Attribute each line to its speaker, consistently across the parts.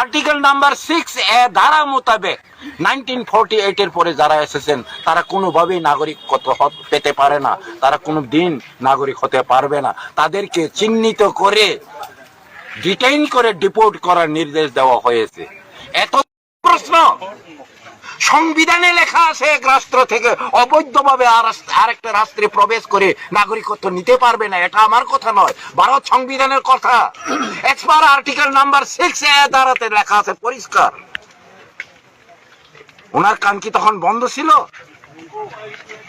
Speaker 1: Article number six এ ধারা মোতাবেক nineteen forty এইটের পরে যারা এসেছেন, তারা কোনোভাবেই নাগরিক পেতে পারে না। তারা কোনো দিন নাগরিক হতে পারবে না। তাদেরকে চিহ্নিত করে ডিটেইন করে ডিপোর্ট করার নির্দেশ দেওয়া হয়েছে। এত সংবিধানে লেখা আছে, এক রাষ্ট্র থেকে অবৈধভাবে আর আরেকটা রাষ্ট্রে প্রবেশ করে নাগরিকত্ব নিতে পারবে না, এটা আমার কথা নয়, ভারত সংবিধানের কথা। এক্সপার আর্টিকেল নাম্বার সিক্স এ দ্বারাতে লেখা আছে, পরিষ্কার। ওনার কান কি তখন বন্ধ ছিল?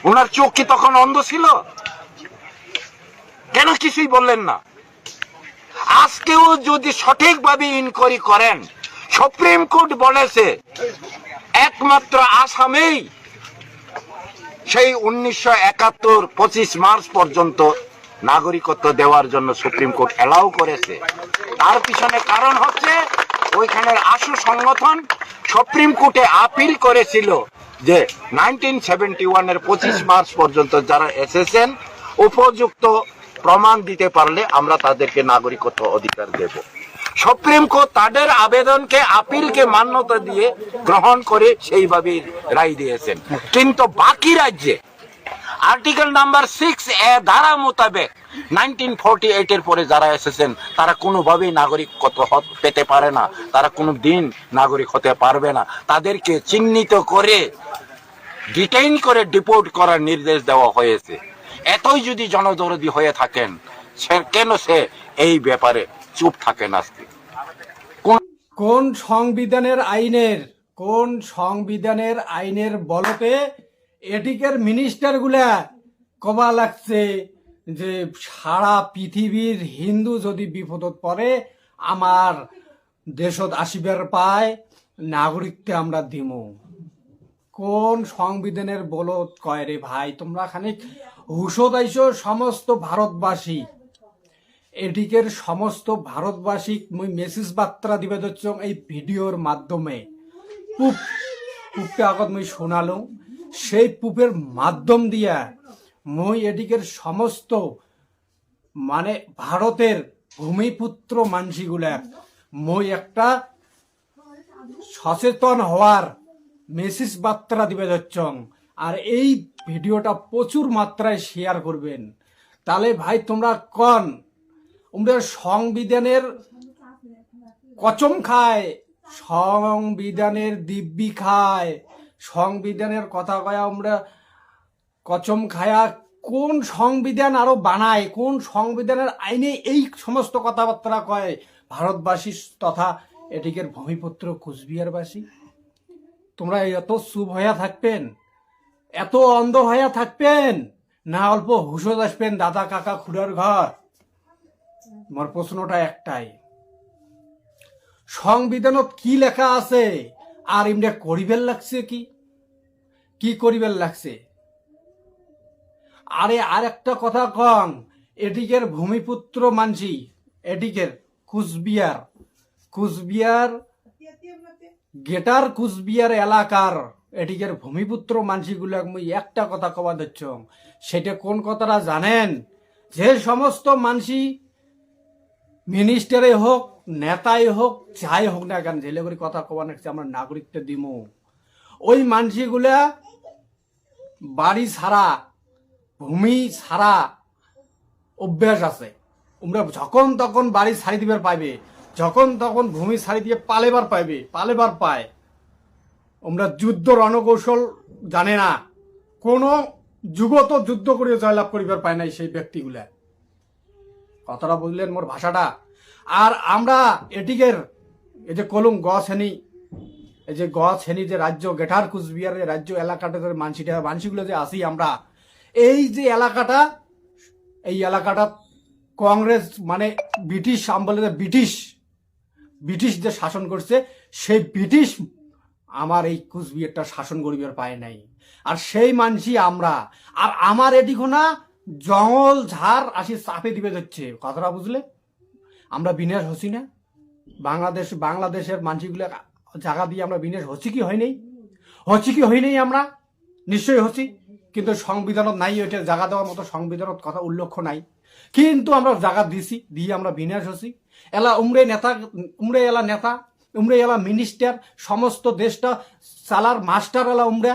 Speaker 1: ওনার চোখ কি তখন অন্ধ ছিল? কেন কিছুই বললেন না? আজকেও যদি সঠিকভাবে ইনকোয়ারি করেন সুপ্রিম কোর্ট বলেছে একমাত্র আসামেই সেই উনিশশো একাত্তর পঁচিশ মার্চ পর্যন্ত নাগরিকত্ব দেওয়ার জন্য সুপ্রিম কোর্ট এলাও করেছে। তার পিছনে কারণ হচ্ছে, ওইখানের আশু সংগঠন সুপ্রিম কোর্টে আপিল করেছিল যে নাইনটিন সেভেন্টি ওয়ানের পঁচিশ মার্চ পর্যন্ত যারা এসেছেন, উপযুক্ত প্রমাণ দিতে পারলে আমরা তাদেরকে নাগরিকত্ব অধিকার দেব। সুপ্রিম কোর্ট তাদের আবেদনকে, আপিলকে মান্যতা দিয়ে গ্রহণ করে সেইভাবে রায় দিয়েছেন। কিন্তু বাকি রাজ্যে আর্টিকেল নাম্বার সিক্স এ ধারা মোতাবেক নাইনটিন ফোরটি এইট এর পরে যারা এসেছেন, তারা কোনোভাবেই নাগরিকত্ব হ- পেতে পারে না। তারা কোনো দিন নাগরিক হতে পারবে না। তাদেরকে চিহ্নিত করে, ডিটেইন করে ডিপোর্ট করার নির্দেশ দেওয়া হয়েছে। এতই যদি জনদরদি হয়ে থাকেন, সে কেন সে এই ব্যাপারে চুপ থাকেন আজকে। কোন
Speaker 2: সংবিধানের আইনের, কোন সংবিধানের আইনের বলতে এটিকের মিনিস্টারগুলা কবা লাগছে যে সারা পৃথিবীর হিন্দু যদি বিপদত পড়ে, আমার দেশত আসিবার পায়, নাগরিকতে আমরা দিমু। কোন সংবিধানের বলত কয় রে ভাই? তোমরা খানিক হুশত আইসো সমস্ত ভারতবাসী। এটিকের সমস্ত ভারতবাসীক মুই মেসেজ বার্তা দিবে দিচ্ছ এই ভিডিওর মাধ্যমে। পুপ, পুপকে আগত মুই শোনালো সেই পুপের মাধ্যম দিয়া মুই এটিকের সমস্ত মানে ভারতের ভূমিপুত্র মানসিগুলা মই একটা সচেতন হওয়ার মেসেজ বার্তা দিবে যাচ্ছং আর এই ভিডিওটা প্রচুর মাত্রায় শেয়ার করবেন। তাহলে ভাই তোমরা কন তোমরা সংবিধানের কচম খায়, সংবিধানের দিব্যি খায়। সংবিধানের কথা কয়া আমরা কচম খায়া কোন সংবিধান আরও বানায়, কোন সংবিধানের আইনে এই সমস্ত কথাবার্তা কয়? ভারতবাসী তথা এটিকের ভূমিপুত্র কুচবিহারবাসী। তোমরা এত চুপ হইয়া থাকবেন, এত অন্ধ হইয়া থাকবেন, না অল্প হুশত আসবেন দাদা কাকা খুড়ার ঘর। আমার প্রশ্নটা একটাই। সংবিধানত কি লেখা আছে? আর এমনি করিবেল লাগছে কি? কি করিবেল লাগছে? আরে আর একটা কথা কন এটিকের ভূমিপুত্র মানছি এটিকের কুচবিহার। কুচবিহার গেটার কুচবিহার এলাকার এটিকের ভূমিপুত্র মানসিগুলো মুই একটা কথা কবা দিচ্ছ সেটা কোন কথাটা জানেন? যে সমস্ত মানসি মিনিস্টারে হোক, নেতাই হোক, যাই হোক না কেন ঝেলে করে কথা কবা নাকছে আমরা নাগরিকটা দিমু। ওই মানসিগুলা বাড়ি ছাড়া, ভূমি ছাড়া অভ্যাস আছে। তোমরা যখন তখন বাড়ি ছাড়ি দিবার পাইবে, যখন তখন ভূমি ছাড়ি দিয়ে পালেবার পাইবে, পালেবার পায়। আমরা যুদ্ধ রণকৌশল জানে না। কোনো যুগত যুদ্ধ করিয়া জয়লাভ করিবার পায় নাই সেই ব্যক্তিগুলা। কথাটা বুঝলেন মোর ভাষাটা। আর আমরা এটিকের এই যে কলুম গ শ্রেণি এই যে গ শ্রেণি যে রাজ্য গেঠার কুচবিহারের রাজ্য এলাকাটা যে মানসিটা, মানসিগুলো যে আসি আমরা, এই যে এলাকাটা, এই এলাকাটা কংগ্রেস মানে ব্রিটিশ আমলে ব্রিটিশ ব্রিটিশ যে শাসন করছে, সেই ব্রিটিশ আমার এই কুচবিহারটা শাসন করিবার পায় নাই। আর সেই মানসি আমরা। আর আমার এটিখোনা জঙ্গল, ঝাড় আসি চাপে দিবে যাচ্ছে। কথাটা বুঝলে? আমরা বিনাশ হচ্ছি না। বাংলাদেশ, বাংলাদেশের মানসিগুলো জায়গা দিয়ে আমরা বিনাশ হচ্ছি কি হয় নাই? হচ্ছি কি হয় নাই আমরা? নিশ্চয়ই হচ্ছি কিন্তু সংবিধানত নাই, ওইটা জায়গা দেওয়ার মতো সংবিধানত কথা উল্লেখ নাই। কিন্তু আমরা জায়গা দিছি, দিয়ে আমরা বিনাশ হচ্ছি এলা উমরে নেতা, উমরে এলা নেতা, উমরে এলা মিনিস্টার, সমস্ত দেশটা, চালার মাস্টার এলা উমরে,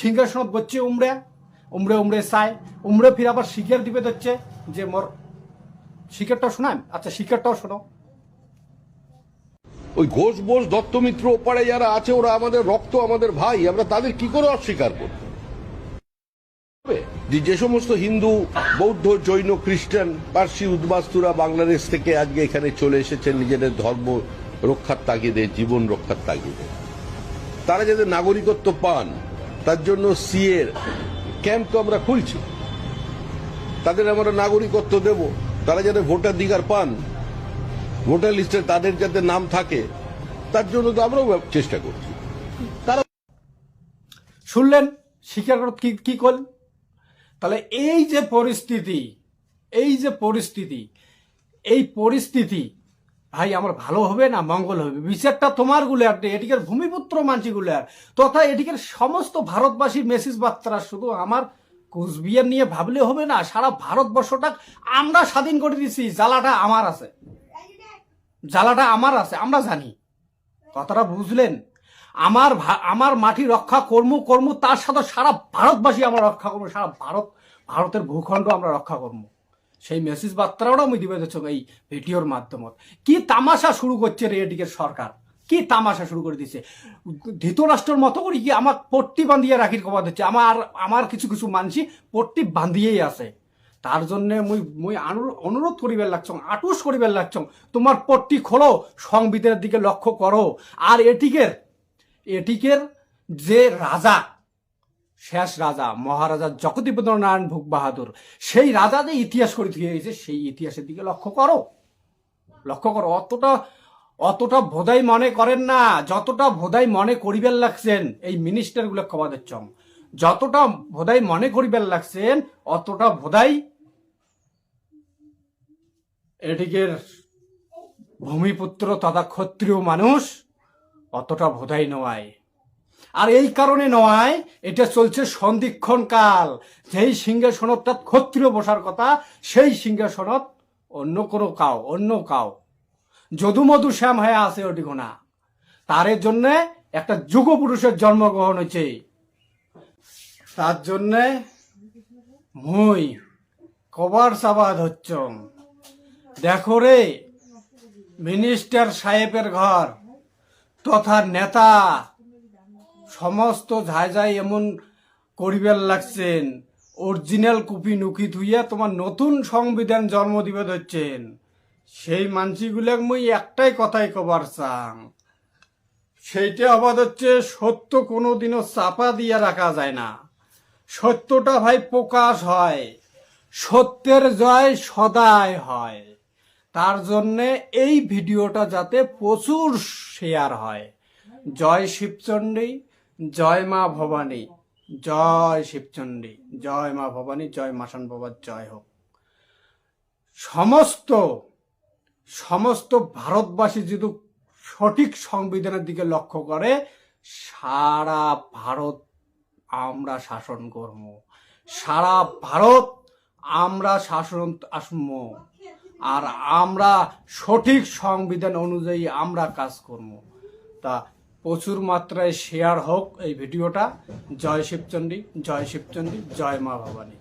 Speaker 2: সিংহাসনত বসছে উমরে। উমরে উমরে চায় উমরে ফিরে আবার শিকার দিবে দিচ্ছে যে মোর শিকারটাও শোনাম আচ্ছা শিকারটাও শোনো।
Speaker 3: ওই ঘোষ বোস দত্তমিত্র ওপারে যারা আছে, ওরা আমাদের রক্ত, আমাদের ভাই, আমরা তাদের কি করে অস্বীকার করব? যে সমস্ত হিন্দু, বৌদ্ধ, জৈন, খ্রিস্টান, পার্সি, উদ্বাস্তুরা বাংলাদেশ থেকে আজকে এখানে চলে এসেছেন নিজেদের ধর্ম রক্ষার তাগিদে, জীবন রক্ষার তাগিদে। তারা যাতে নাগরিকত্ব পান, তার জন্য সিএর ক্যাম্প তো আমরা খুলছি। তাদের আমরা নাগরিকত্ব দেব। তারা যাতে ভোটাধিকার পান, ভোটার লিস্টে তাদের যাতে নাম থাকে, তার জন্য তো আমরাও চেষ্টা করছি। তারা
Speaker 2: শুনলেন শিকার কি কি তাহলে এই যে পরিস্থিতি, এই যে পরিস্থিতি, এই পরিস্থিতি ভাই, আমার ভালো হবে না মঙ্গল হবে? বিচারটা তোমারগুলার এটিকের ভূমিপুত্র মানসি গুলার। তথা এটিকের সমস্ত ভারতবাসীর মেসেজ বার্তারা শুধু আমার কুচবিহার নিয়ে ভাবলে হবে না, সারা ভারতবর্ষটা আমরা স্বাধীন করে দিছি, জ্বালাটা আমার আছে। জ্বালাটা আমার আছে, আমরা জানি। কথাটা বুঝলেন? আমার আমার মাটি রক্ষা কর্ম কর্ম, তার সাথে সারা ভারতবাসী আমরা রক্ষা করব সারা ভারত, ভারতের ভূখণ্ড আমরা রক্ষা করব সেই মেসেজ বার্তাটাও আমি দিবে দিচ্ছ এই ভিডিওর মাধ্যমত। কি তামাশা শুরু করছে রে এদিকে সরকার? কি তামাশা শুরু করে দিচ্ছে ধৃতরাষ্ট্রের মতো করে কি আমার পট্টি বাঁধিয়ে রাখির কবা দিচ্ছে? আমার আমার কিছু কিছু মানসি পট্টি বাঁধিয়েই আছে। তার জন্য মুই মুই অনুরোধ করিবার লাগছ, আটুস করিবার লাগছং, তোমার পট্টি খোলো, সংবিধানের দিকে লক্ষ্য করো। আর এটিকের এটিকের যে রাজা শেষ রাজা মহারাজা জগদীপেন্দ্র নারায়ণ ভোগ বাহাদুর। সেই রাজা যে ইতিহাস করে দিয়ে গেছে, সেই ইতিহাসের দিকে লক্ষ্য করো। লক্ষ্য করো, অতটা অতটা ভোদাই মনে করেন না, যতটা ভোদাই মনে করিবেন লাগছেন এই মিনিস্টারগুলো কবা দিচ্ছং যতটা ভোদাই মনে করিবেন লাগছেন, অতটা ভোদাই এদিকের ভূমিপুত্র তথা ক্ষত্রিয় মানুষ অতটা ভোদাই নয়। আর এই কারণে নয়, এটা চলছে সন্ধিক্ষণ কাল। যেই সিংহাসনটা ক্ষত্রিয় বসার কথা, সেই সিংহাসনত অন্য কোনো কাও, অন্য কাও। যদু মধু শ্যাম হয়ে আছে ওটি গোনা তার জন্যে একটা যুগ পুরুষের জন্মগ্রহণ হয়েছে। তার জন্যে মুই কবার সাবাদ হচ্ছ দেখো রে, মিনিস্টার সাহেবের ঘর তথা নেতা সমস্ত ঝাই ঝাই এমন করিবার লাগছেন। অরিজিনাল কপি নুকি ধুইয়া তোমার নতুন সংবিধান জন্ম দিবে ধরছেন। সেই মানসিগুলাক মুই একটাই কথাই কবার চাং। সেইটা আবাদ হচ্ছে সত্য কোনোদিনও চাপা দিয়া রাখা যায় না। সত্যটা ভাই প্রকাশ হয়, সত্যের জয় সদায় হয়। তার জন্যে এই ভিডিওটা যাতে প্রচুর শেয়ার হয়। জয় শিবচণ্ডী জয় মা ভবানী, জয় শিবচণ্ডী, জয় মা ভবানী, জয় মাসান বাবার জয় হোক। সমস্ত সমস্ত ভারতবাসী যদি সঠিক সংবিধানের দিকে লক্ষ্য করে, সারা ভারত আমরা শাসন করব। সারা ভারত আমরা শাসন আসম আর আমরা সঠিক সংবিধান অনুযায়ী আমরা কাজ করব। তা প্রচুর মাত্রায় শেয়ার হোক এই ভিডিওটা। জয় শিবচণ্ডী জয় শিবচণ্ডী জয় মা ভবানী।